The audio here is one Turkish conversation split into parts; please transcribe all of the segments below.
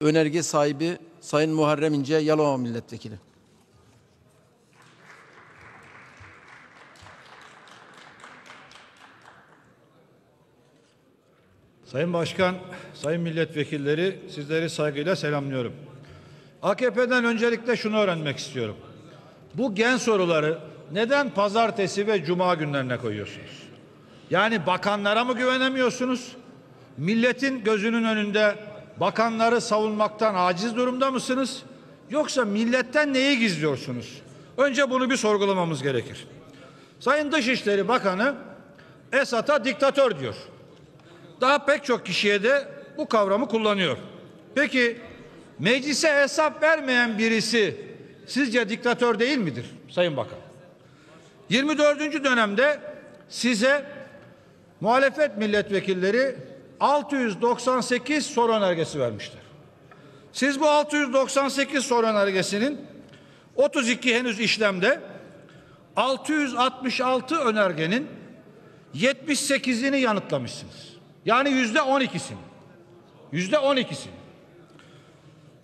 Önerge sahibi Sayın Muharrem İnce Yalova Milletvekili. Sayın Başkan, Sayın Milletvekilleri sizleri saygıyla selamlıyorum. AKP'den öncelikle şunu öğrenmek istiyorum. Bu gen soruları neden pazartesi ve cuma günlerine koyuyorsunuz? Yani bakanlara mı güvenemiyorsunuz? Milletin gözünün önünde bakanları savunmaktan aciz durumda mısınız? Yoksa milletten neyi gizliyorsunuz? Önce bunu bir sorgulamamız gerekir. Sayın Dışişleri Bakanı Esat'a diktatör diyor. Daha pek çok kişiye de bu kavramı kullanıyor. Peki meclise hesap vermeyen birisi sizce diktatör değil midir Sayın Bakan? 24. dönemde size muhalefet milletvekilleri 698 soru önergesi vermişler. Siz bu 698 soru önergesinin 32 henüz işlemde 666 önergenin 78'ini yanıtlamışsınız. Yani yüzde 12'sini. Yüzde 12'sini.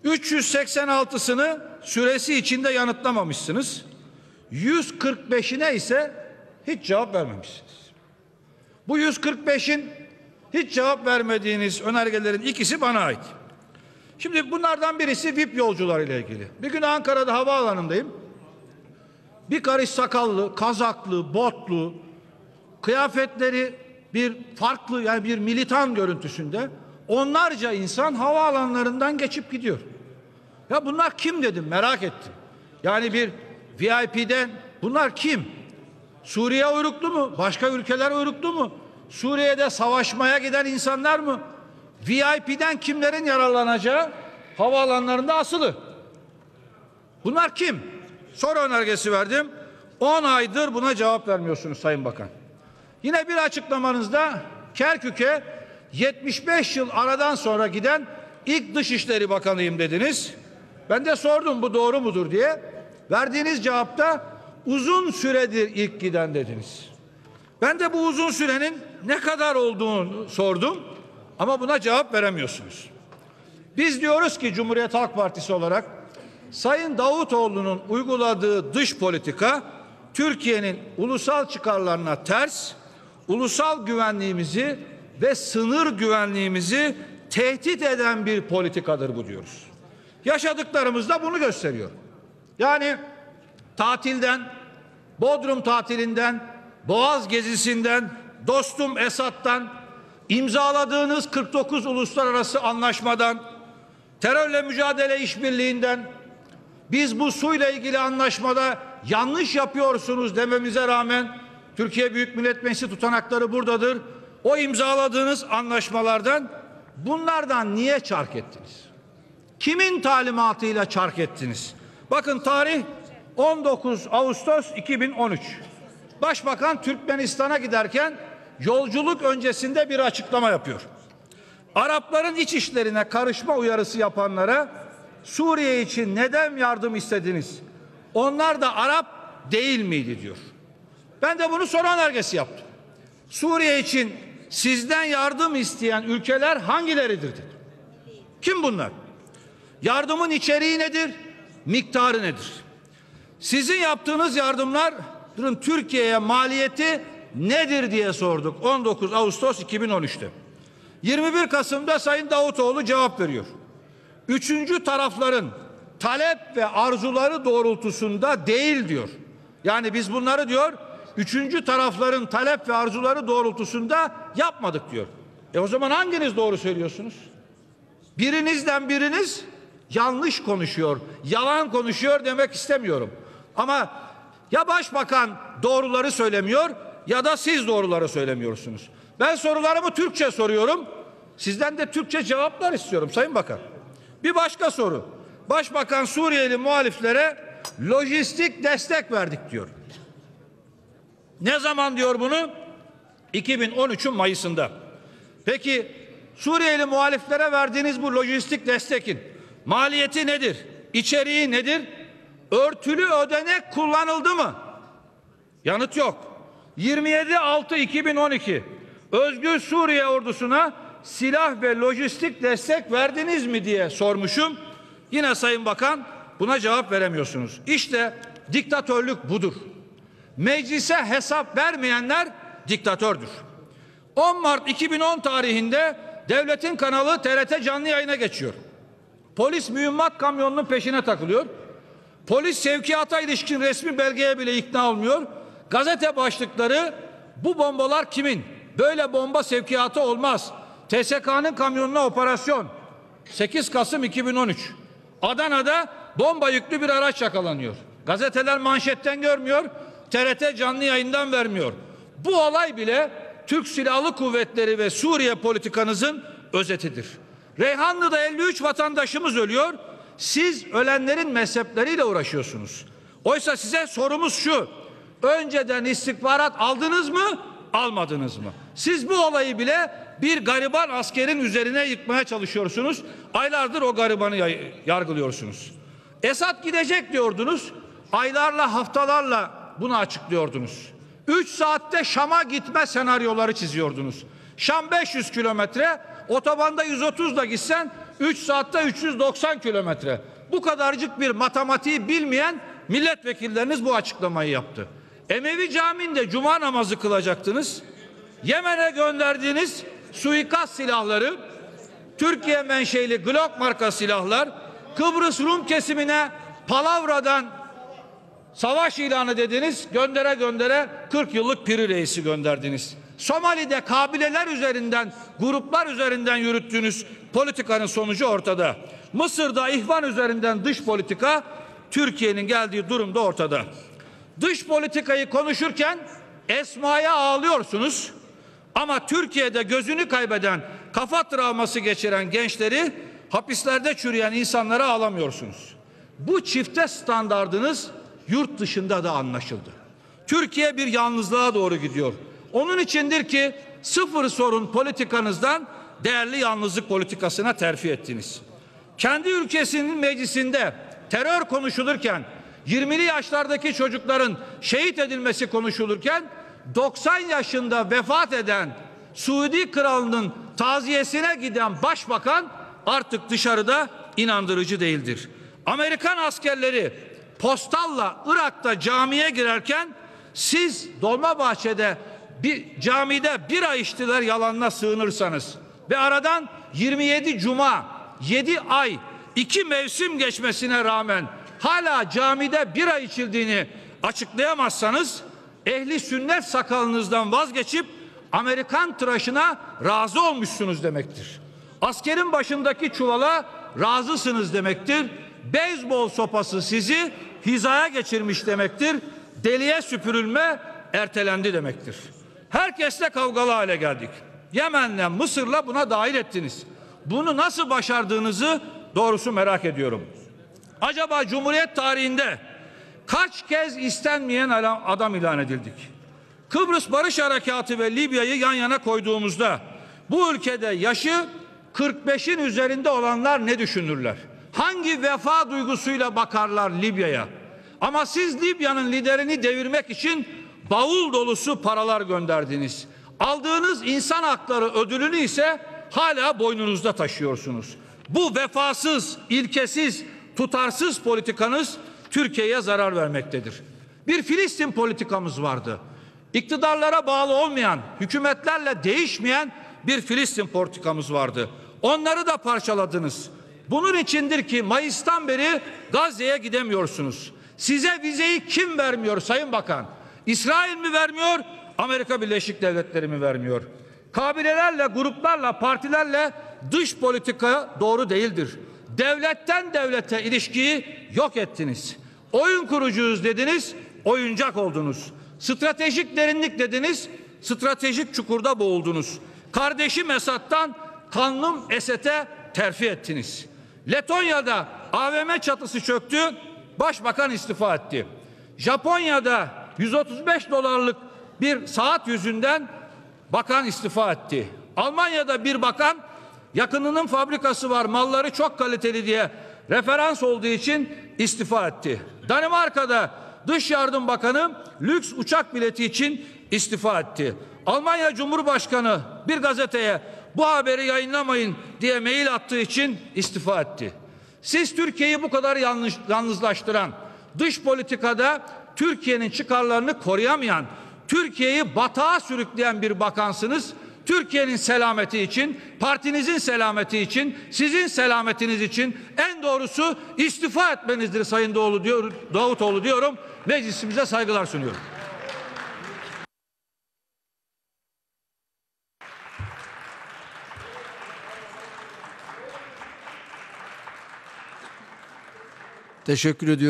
386'sını süresi içinde yanıtlamamışsınız. 145'ine ise hiç cevap vermemişsiniz. Bu 145'in hiç cevap vermediğiniz önergelerin ikisi bana ait. Şimdi bunlardan birisi VIP yolcular ile ilgili. Bir gün Ankara'da havaalanındayım. Bir karış sakallı, kazaklı, botlu, kıyafetleri bir farklı yani bir militan görüntüsünde onlarca insan havaalanlarından geçip gidiyor. Ya bunlar kim dedim merak ettim. Yani bir VIP'den bunlar kim? Suriye uyruklu mu? Başka ülkeler uyruklu mu? Suriye'de savaşmaya giden insanlar mı? VIP'den kimlerin yararlanacağı havaalanlarında asılı. Bunlar kim? Soru önergesi verdim. 10 aydır buna cevap vermiyorsunuz Sayın Bakan. Yine bir açıklamanızda Kerkük'e 75 yıl aradan sonra giden ilk Dışişleri Bakanıyım dediniz. Ben de sordum bu doğru mudur diye. Verdiğiniz cevapta uzun süredir ilk giden dediniz. Ben de bu uzun sürenin ne kadar olduğunu sordum ama buna cevap veremiyorsunuz. Biz diyoruz ki Cumhuriyet Halk Partisi olarak Sayın Davutoğlu'nun uyguladığı dış politika Türkiye'nin ulusal çıkarlarına ters, ulusal güvenliğimizi ve sınır güvenliğimizi tehdit eden bir politikadır bu diyoruz. Yaşadıklarımız da bunu gösteriyor. Yani tatilden, Bodrum tatilinden, Boğaz gezisinden, dostum Esat'tan, imzaladığınız 49 uluslararası anlaşmadan, terörle mücadele işbirliğinden, biz bu suyla ilgili anlaşmada yanlış yapıyorsunuz dememize rağmen Türkiye Büyük Millet Meclisi tutanakları buradadır. O imzaladığınız anlaşmalardan bunlardan niye çark ettiniz? Kimin talimatıyla çark ettiniz? Bakın tarih 19 Ağustos 2013. Başbakan Türkmenistan'a giderken yolculuk öncesinde bir açıklama yapıyor. Arapların iç işlerine karışma uyarısı yapanlara Suriye için neden yardım istediniz? Onlar da Arap değil miydi diyor. Ben de bunu soru önergesi yaptım. Suriye için sizden yardım isteyen ülkeler hangileridir dedim. Kim bunlar? Yardımın içeriği nedir? Miktarı nedir? Sizin yaptığınız yardımların Türkiye'ye maliyeti nedir diye sorduk 19 Ağustos 2013'te. 21 Kasım'da Sayın Davutoğlu cevap veriyor. Üçüncü tarafların talep ve arzuları doğrultusunda değil diyor. Yani biz bunları diyor üçüncü tarafların talep ve arzuları doğrultusunda yapmadık diyor. E o zaman hanginiz doğru söylüyorsunuz? Birinizden biriniz yanlış konuşuyor, yalan konuşuyor demek istemiyorum. Ama ya başbakan doğruları söylemiyor ya da siz doğruları söylemiyorsunuz. Ben sorularımı Türkçe soruyorum. Sizden de Türkçe cevaplar istiyorum Sayın Bakan. Bir başka soru. Başbakan Suriyeli muhaliflere lojistik destek verdik diyor. Ne zaman diyor bunu? 2013'ün Mayıs'ında. Peki Suriyeli muhaliflere verdiğiniz bu lojistik destekin maliyeti nedir? İçeriği nedir? Örtülü ödenek kullanıldı mı? Yanıt yok. 27 6 2012 Özgür Suriye ordusuna silah ve lojistik destek verdiniz mi diye sormuşum. Yine Sayın Bakan buna cevap veremiyorsunuz. İşte diktatörlük budur. Meclise hesap vermeyenler diktatördür. 10 Mart 2010 tarihinde devletin kanalı TRT canlı yayına geçiyor. Polis mühimmat kamyonunun peşine takılıyor. Polis sevkiyata ilişkin resmi belgeye bile ikna olmuyor. Gazete başlıkları bu bombalar kimin? Böyle bomba sevkiyatı olmaz. TSK'nın kamyonuna operasyon. 8 Kasım 2013. Adana'da bomba yüklü bir araç yakalanıyor. Gazeteler manşetten görmüyor. TRT canlı yayından vermiyor. Bu olay bile Türk Silahlı Kuvvetleri ve Suriye politikanızın özetidir. Reyhanlı'da 53 vatandaşımız ölüyor. Siz ölenlerin mezhepleriyle uğraşıyorsunuz. Oysa size sorumuz şu. Önceden istihbarat aldınız mı, almadınız mı? Siz bu olayı bile bir gariban askerin üzerine yıkmaya çalışıyorsunuz. Aylardır o garibanı yargılıyorsunuz. Esad gidecek diyordunuz. Aylarla, haftalarla bunu açıklıyordunuz. 3 saatte Şam'a gitme senaryoları çiziyordunuz. Şam 500 kilometre, otobanda 130 da gitsen 3 saatte 390 kilometre. Bu kadarcık bir matematiği bilmeyen milletvekilleriniz bu açıklamayı yaptı. Emevi Camii'nde cuma namazı kılacaktınız. Yemen'e gönderdiğiniz suikast silahları, Türkiye menşeli Glock marka silahlar, Kıbrıs Rum kesimine palavradan savaş ilanı dediniz, göndere göndere 40 yıllık piri reisi gönderdiniz. Somali'de kabileler üzerinden, gruplar üzerinden yürüttüğünüz politikanın sonucu ortada. Mısır'da ihvan üzerinden dış politika, Türkiye'nin geldiği durum da ortada. Dış politikayı konuşurken Esma'ya ağlıyorsunuz. Ama Türkiye'de gözünü kaybeden, kafa travması geçiren gençleri hapislerde çürüyen insanlara ağlamıyorsunuz. Bu çifte standardınız yurt dışında da anlaşıldı. Türkiye bir yalnızlığa doğru gidiyor. Onun içindir ki sıfır sorun politikanızdan değerli yalnızlık politikasına terfi ettiniz. Kendi ülkesinin meclisinde terör konuşulurken 20'li yaşlardaki çocukların şehit edilmesi konuşulurken 90 yaşında vefat eden Suudi kralının taziyesine giden başbakan artık dışarıda inandırıcı değildir. Amerikan askerleri postalla Irak'ta camiye girerken siz Dolmabahçe'de bir camide bira içtiler yalanına sığınırsanız ve aradan 27 cuma 7 ay iki mevsim geçmesine rağmen hala camide bira içildiğini açıklayamazsanız ehli sünnet sakalınızdan vazgeçip Amerikan tıraşına razı olmuşsunuz demektir. Askerin başındaki çuvala razısınız demektir. Beyzbol sopası sizi hizaya geçirmiş demektir. Deliye süpürülme ertelendi demektir. Herkesle kavgalı hale geldik. Yemen'le Mısır'la buna dahil ettiniz. Bunu nasıl başardığınızı doğrusu merak ediyorum. Acaba Cumhuriyet tarihinde kaç kez istenmeyen adam ilan edildik? Kıbrıs Barış Harekatı ve Libya'yı yan yana koyduğumuzda bu ülkede yaşı 45'in üzerinde olanlar ne düşünürler? Hangi vefa duygusuyla bakarlar Libya'ya? Ama siz Libya'nın liderini devirmek için bavul dolusu paralar gönderdiniz. Aldığınız insan hakları ödülünü ise hala boynunuzda taşıyorsunuz. Bu vefasız, ilkesiz, tutarsız politikanız Türkiye'ye zarar vermektedir. Bir Filistin politikamız vardı. İktidarlara bağlı olmayan, hükümetlerle değişmeyen bir Filistin politikamız vardı. Onları da parçaladınız. Bunun içindir ki Mayıs'tan beri Gazze'ye gidemiyorsunuz. Size vizeyi kim vermiyor Sayın Bakan? İsrail mi vermiyor? Amerika Birleşik Devletleri mi vermiyor? Kabilelerle, gruplarla, partilerle dış politika doğru değildir. Devletten devlete ilişkiyi yok ettiniz. Oyun kurucuyuz dediniz, oyuncak oldunuz. Stratejik derinlik dediniz, stratejik çukurda boğuldunuz. Kardeşim Esad'dan kanlım Esed'e terfi ettiniz. Letonya'da AVM çatısı çöktü, başbakan istifa etti. Japonya'da 135 dolarlık bir saat yüzünden bakan istifa etti. Almanya'da bir bakan yakınının fabrikası var malları çok kaliteli diye referans olduğu için istifa etti. Danimarka'da Dış Yardım Bakanı lüks uçak bileti için istifa etti. Almanya Cumhurbaşkanı bir gazeteye bu haberi yayınlamayın diye mail attığı için istifa etti. Siz Türkiye'yi bu kadar yanlış, yalnızlaştıran, dış politikada Türkiye'nin çıkarlarını koruyamayan, Türkiye'yi batağa sürükleyen bir bakansınız. Türkiye'nin selameti için, partinizin selameti için, sizin selametiniz için en doğrusu istifa etmenizdir Sayın Doğulu diyor, Davutoğlu diyorum. Meclisimize saygılar sunuyorum. Teşekkür ediyorum.